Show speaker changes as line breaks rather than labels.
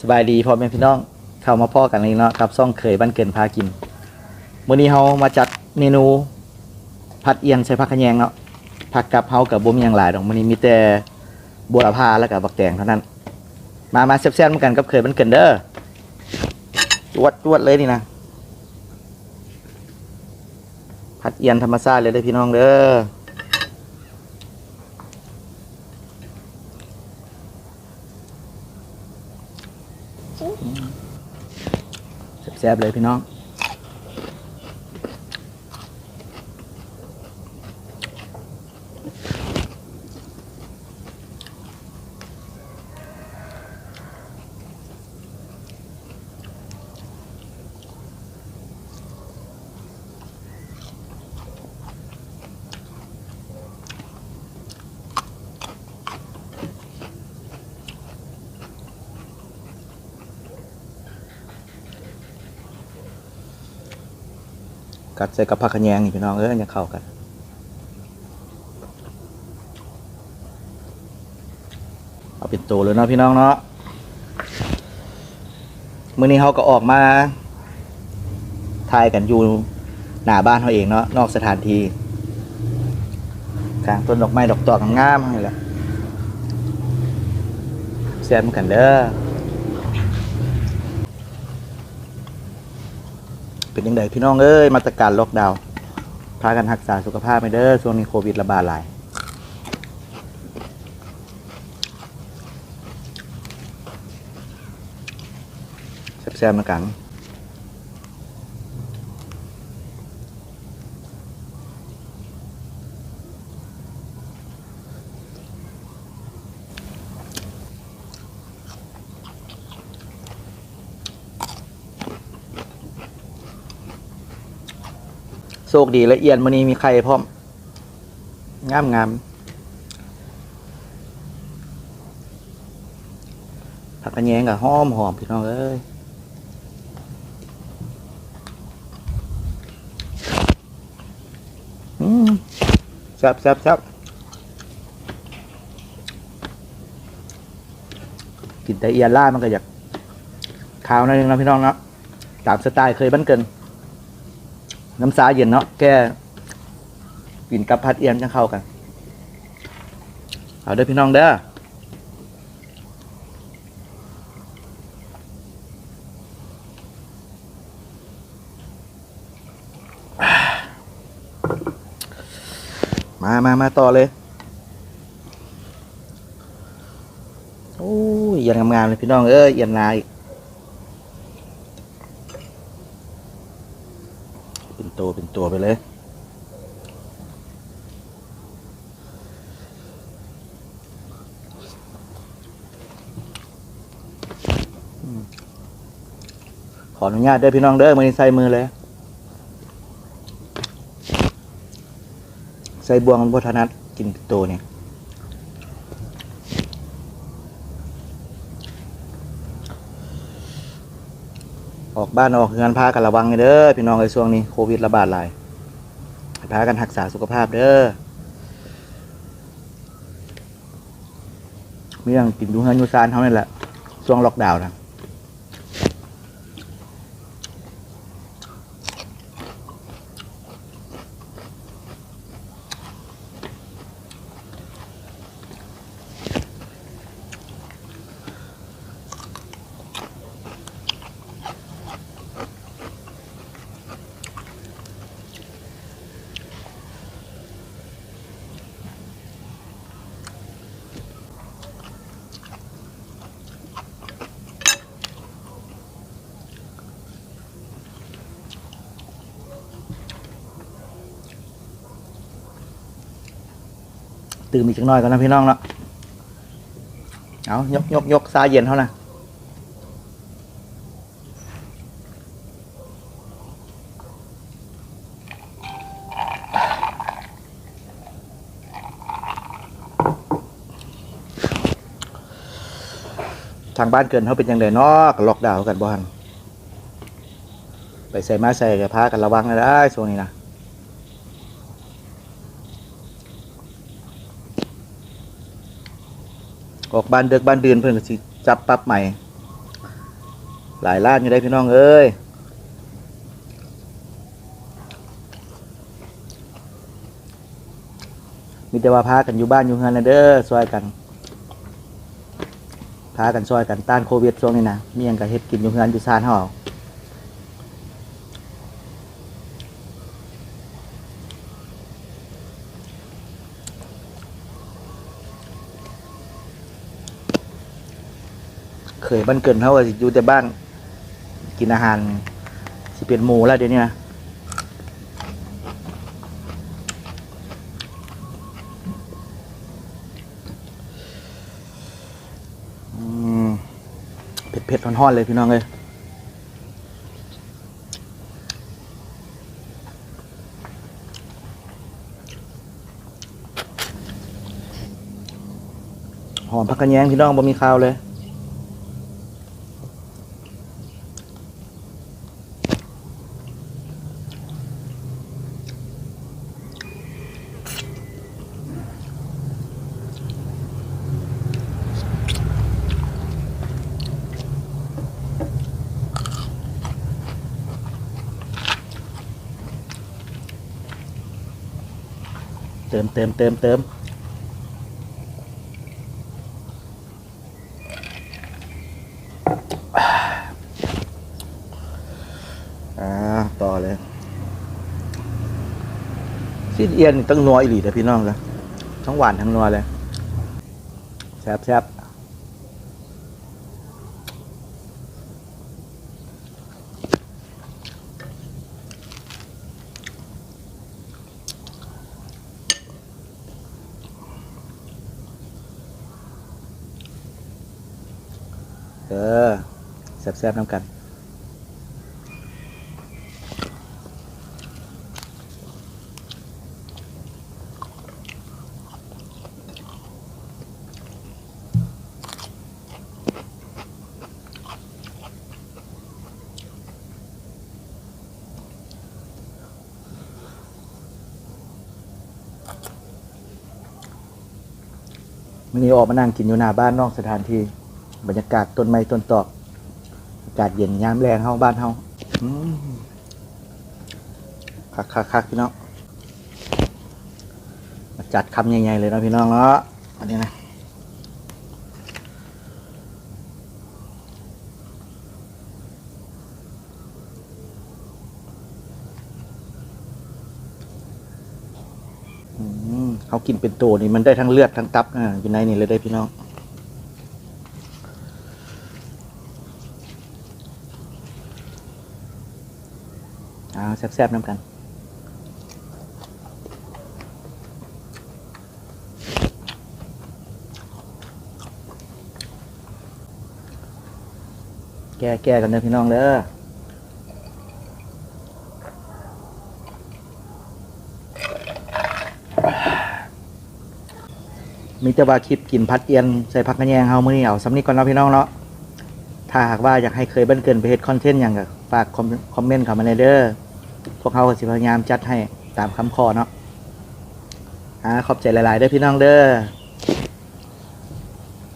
สบายดีพ่อแม่พี่น้องเข้ามาพ่อกันเลยเนาะกับซ่องเคยบ้านเกินพากินมื้อนี้เฮามาจัดเมนูผัดเอียนใส่ผักขะแยงเนาะผักกับเฮากับบ่มีหยังหลายดอกมื้อนี้มีแต่บัวละพาแล้วก็บักแตงเท่านั้น มามาแซ่บๆเหมือนกันกับเคยบ้านเกินเด้อจวดจวดเลยนี่นะผัดเอียนธรรมชาติเลยเด้อพี่น้องเด้อ แซ่บเลยพี่น้อง กัดใส่กับผักขยงนี่พี่น้องเอ้ยอย่าเข้ากันเอาเป็นตัวเลยเนาะพี่น้องเนาะมื้อนี้เขาก็ออกมาถ่ายกันอยู่หน้าบ้านเขาเองเนาะนอกสถานที่กลางต้นดอกไม้ดอกตอกงามๆนี่แหละแซ่บเหมือนกันเด้อ เป็นยังไงพี่น้องเอ้ยมาตรการล็อกดาวน์พากันรักษาสุขภาพไปเด้อช่วงนี้โควิดระบาดหลายแซ่บๆมากัน โชคดีละเอียดมันนี้มีใครพร้อม งามงามผักกระแยงกับหอมหอมพี่น้องเอ้ยแซ่บแซ่บแซ่บกินแต่เอียนล่ามันก็อยากขาวหนิดนึงนะพี่น้องเนาะตามสไตล์เคยบ้านเกิน น้ำซาเย็นเนาะแก้กินกับพัดเอียนจะเข้ากัน เอาเด้อพี่น้องเด้อมามามาต่อเลย โอ้ยเอียนงามๆเลยพี่น้องเอ้ยเอียนนาอีก เป็น ตัวเป็นตัวไปเลย ขออนุญาตเด้อพี่น้องเด้อมือนี้ใส่มือเลย ใส่บวงบัทนัดกินเป็นตัวเนี่ย ออกบ้านออกเงินพากันระวังเด้อพี่น้องในช่วงนี้โควิดระบาดหลายพากันรักษาสุขภาพเด้อมีอย่างกินดูเงินยูซานเท่านั้นแหละช่วงล็อกดาวน์นะ ตื่นอีกจังน้อยก่อนนะพี่น้องเนาะเอายกยกยกซาเย็นเท่านะทางบ้านเกินเขาเป็นยังไงเนาะก็ล็อกดาวน์กันบ้านไปใส่มาใส่กับพากันระวังนะได้ช่วงนี้นะ ออกบ้านเดือกบ้านเดือนเพื่อนก็สิจับปั๊บใหม่ หลายล้านอยู่ได้พี่น้องเอ้ยมีแต่ว่าพากันอยู่บ้านอยู่เฮือนนะเด้อซอยกันพากันซอยกันต้านโควิดช่วงนี้นะมีอยังกับเฮ็ดกินอยู่เฮือนอยู่ซานเฮา เคยบ้านเกินเฮาก็สิอยู่แต่บ้าน กินอาหารสิเป็นหมูแล้วเดี๋ยวนี้นะเผ็ดๆร้อนๆเลยพี่น้องเลยหอมผักกระแยงพี่น้องบ่มีข้าวเลย เติมเติมเติมเติมอ่าต่อเลยซีดเอียนตั้งนัวอีหลีแต่พี่น้องเลยทั้งหวานทั้งนัวเลยแซ่บแซ่บ เออแซ่บแซ่บน้ำกันวันนี้ออกมานั่งกินอยู่หน้าบ้านนอกสถานที่ บรรยากาศต้นไม้ต้นตอกอากาศเย็นยามแรงเฮาบ้านเฮาอืมคักคักคักพี่น้องมาจัดคำใหญ่ๆเลยนะพี่น้องเนาะอันนี้นะเขากินเป็นตัวนี่มันได้ทั้งเลือดทั้งตับอ่าอยู่ในนี่เลยได้พี่น้อง เอา แซ่บๆน้ำกันแก้แก้กันเด้อพี่น้องเด้อมีแต่ว่าคลิปกินพัดเอียนใส่ผักกระแยงเฮามื้อนี้เอาสำนี้ก่อนเนาะพี่น้องเนาะ ถ้าหากว่าอยากให้เคยเบิ้นเกินไปเฮ็ดคอนเทนต์อย่างก็ฝากคอมคอมเมนต์เข้ามาในเด้อ พวกเขาก็สิพยายามจัดให้ตามคำขอเนาะอ่าขอบใจหลาย ๆ เด้อพี่น้องเด้อ